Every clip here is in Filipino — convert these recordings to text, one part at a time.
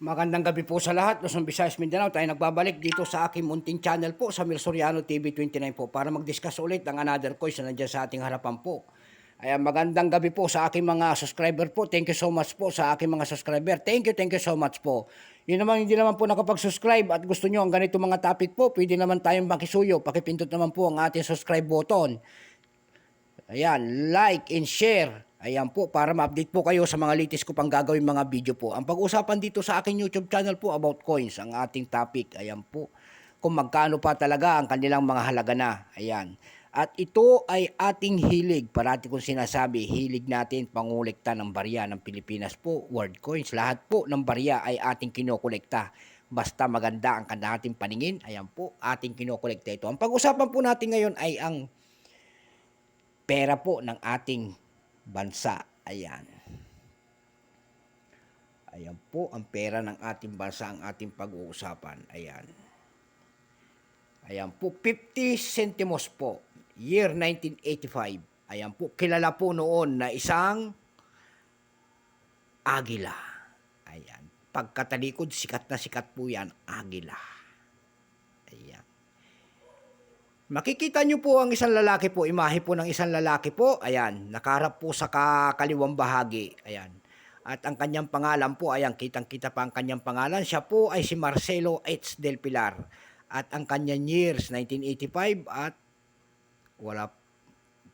Magandang gabi po sa lahat. Luzon, Visayas, Mindanao. Tayo nagbabalik dito sa aking munting channel po sa Mil Soriano TV 29 po para mag-discuss ulit ng another coins na nandiyan sa ating harapan po. Ayan, magandang gabi po sa aking mga subscriber po. Thank you so much po sa aking mga subscriber. Thank you, thank you so much po. Yun naman, hindi naman po nakapag-subscribe at gusto nyo ang ganito mga topic po, pwede naman tayong makisuyo. Pakipindot naman po ang ating subscribe button. Ayan, like and share. Ayan po, para ma-update po kayo sa mga latest ko pang gagawin mga video po. Ang pag-usapan dito sa aking YouTube channel po about coins, ang ating topic. Ayan po, kung magkano pa talaga ang kanilang mga halaga na. Ayan. At ito ay ating hilig. Parati kong sinasabi, hilig natin pangulekta ng barya ng Pilipinas po. World coins, lahat po ng barya ay ating kinokolekta. Basta maganda ang kanating paningin, ayan po, ating kinokolekta ito. Ang pag-usapan po natin ngayon ay ang pera po ng ating bansa. Ayan. Ayan po ang pera ng ating bansa ang ating pag-uusapan. Ayan. Ayan po, 50 centimos po. Year 1985. Ayan po, kilala po noon na isang agila. Ayan. Pagkatalikod, sikat na sikat po yan, agila. Ayan. Makikita nyo po ang isang lalaki po, imahe po ng isang lalaki po, ayan, nakarap po sa kakaliwang bahagi, ayan. At ang kanyang pangalan po, ayan, kitang-kita pa ang kanyang pangalan, siya po ay si Marcelo H. Del Pilar. At ang kanyang years, 1985, at wala,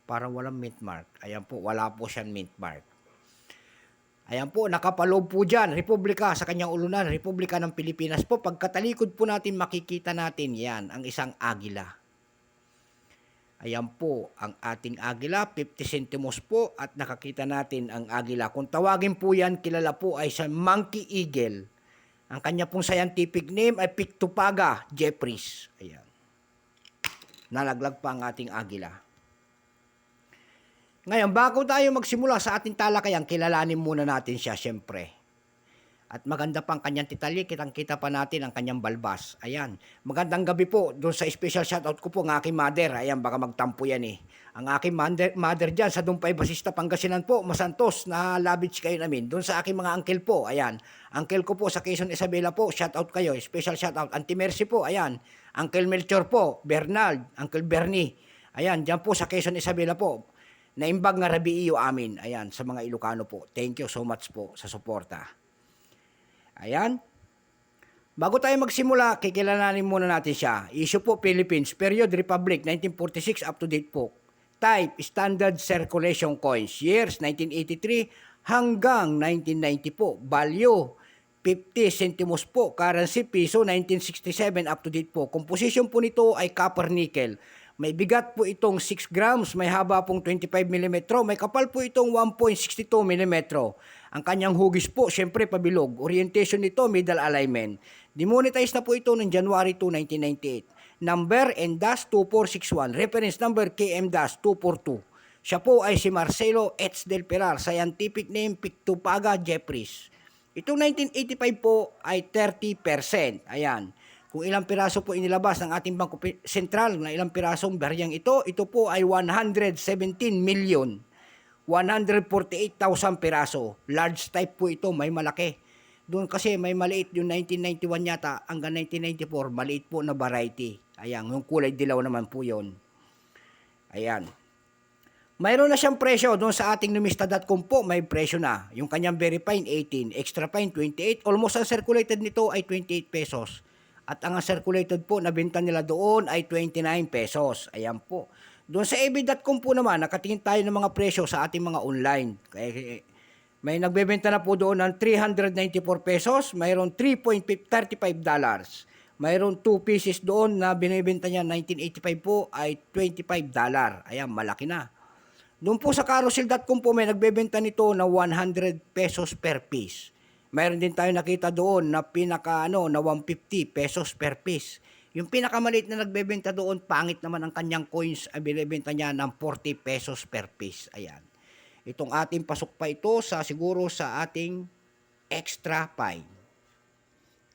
parang walang mint mark. Ayan po, wala po siyang mint mark. Ayan po, nakapaloob po dyan, Republika sa kanyang ulunan, Republika ng Pilipinas po. Pagkatalikod po natin, makikita natin yan, ang isang agila. Ayan po, ang ating agila, 50 centimos po at nakakita natin ang agila. Kung tawagin po yan, kilala po ay sa monkey eagle. Ang kanya pong scientific name ay Pictopaga jeffries. Ayan. Nalaglag pa ang ating agila. Ngayon, bago tayo magsimula sa ating talakayan, kilalanin muna natin siya, syempre. At maganda pang kanyang titalye, kitang-kita pa natin ang kanyang balbas. Ayan. Magandang gabi po. Doon sa special shoutout ko po ng aking mother. Ayan, baka magtampo yan eh. Ang aking mother, mother dyan sa Dumpay Basista, Pangasinan po, Masantos, na labits kayo namin. Doon sa aking mga uncle po, ayan. Uncle ko po sa Quezon Isabela po, shoutout kayo. Special shoutout. Auntie Mercy po, ayan. Uncle Melchor po, Bernard, Uncle Bernie. Ayan, dyan po sa Quezon Isabela po. Naimbag nga rabi iyo amin. Ayan, sa mga Ilocano po. Thank you so much po sa suporta. Ayan. Bago tayo magsimula, kikilalanin muna natin siya. Issue po Philippines, period Republic, 1946 up to date po. Type, standard circulation coins, years 1983 hanggang 1990 po. Value, 50 centimos po. Currency, piso, 1967 up to date po. Composition po nito ay copper nickel. May bigat po itong 6 grams, may haba pong 25 mm, may kapal po itong 1.62 mm. Ang kanyang hugis po, syempre pabilog. Orientation nito, middle alignment. Demonetize na po ito noong January 2, 1998. Number N-2461, reference number KM-242. Siya po ay si Marcelo H. Del Pilar, scientific name Pictopaga jeffries. Itong 1985 po ay 30%. Ayan. Kung ilang piraso po inilabas ng ating Bangko Sentral na ilang pirasong baryang ito, ito po ay 117 million. 148,000 piraso. Large type po ito, may malaki. Doon kasi may maliit yung 1991 yata hanggang 1994, maliit po na variety. Ayan, yung kulay dilaw naman po yon. Ayan. Mayroon na siyang presyo doon sa ating numista.com po, may presyo na. Yung kanyang very fine 18, extra fine 28, almost ang circulated nito ay 28 pesos. At ang circulated po na benta nila doon ay 29 pesos. Ayan po. Doon sa ab.com po naman, nakatingin tayo ng mga presyo sa ating mga online. Kaya, may nagbebenta na po doon ng 394 pesos, mayroon 3.35 dollars. Mayroon 2 pieces doon na binibenta niya 1985 po ay 25 dollar. Ayan, malaki na. Doon po sa carousel.com po may nagbebenta nito na 100 pesos per piece. Mayroon din tayo nakita doon na pinaka ano na 150 pesos per piece. Yung pinakamaliit na nagbebenta doon, pangit naman ang kanyang coins, ay binibenta niya ng 40 pesos per piece. Ayan. Itong ating pasok pa ito sa siguro sa ating extra fine.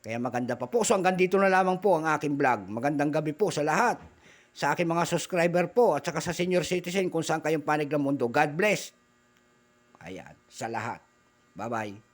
Kaya maganda pa po. So hanggang dito na lamang po ang aking vlog. Magandang gabi po sa lahat. Sa aking mga subscriber po at saka sa senior citizen kung saan kayong panig ng mundo. God bless. Ayan, sa lahat. Bye-bye.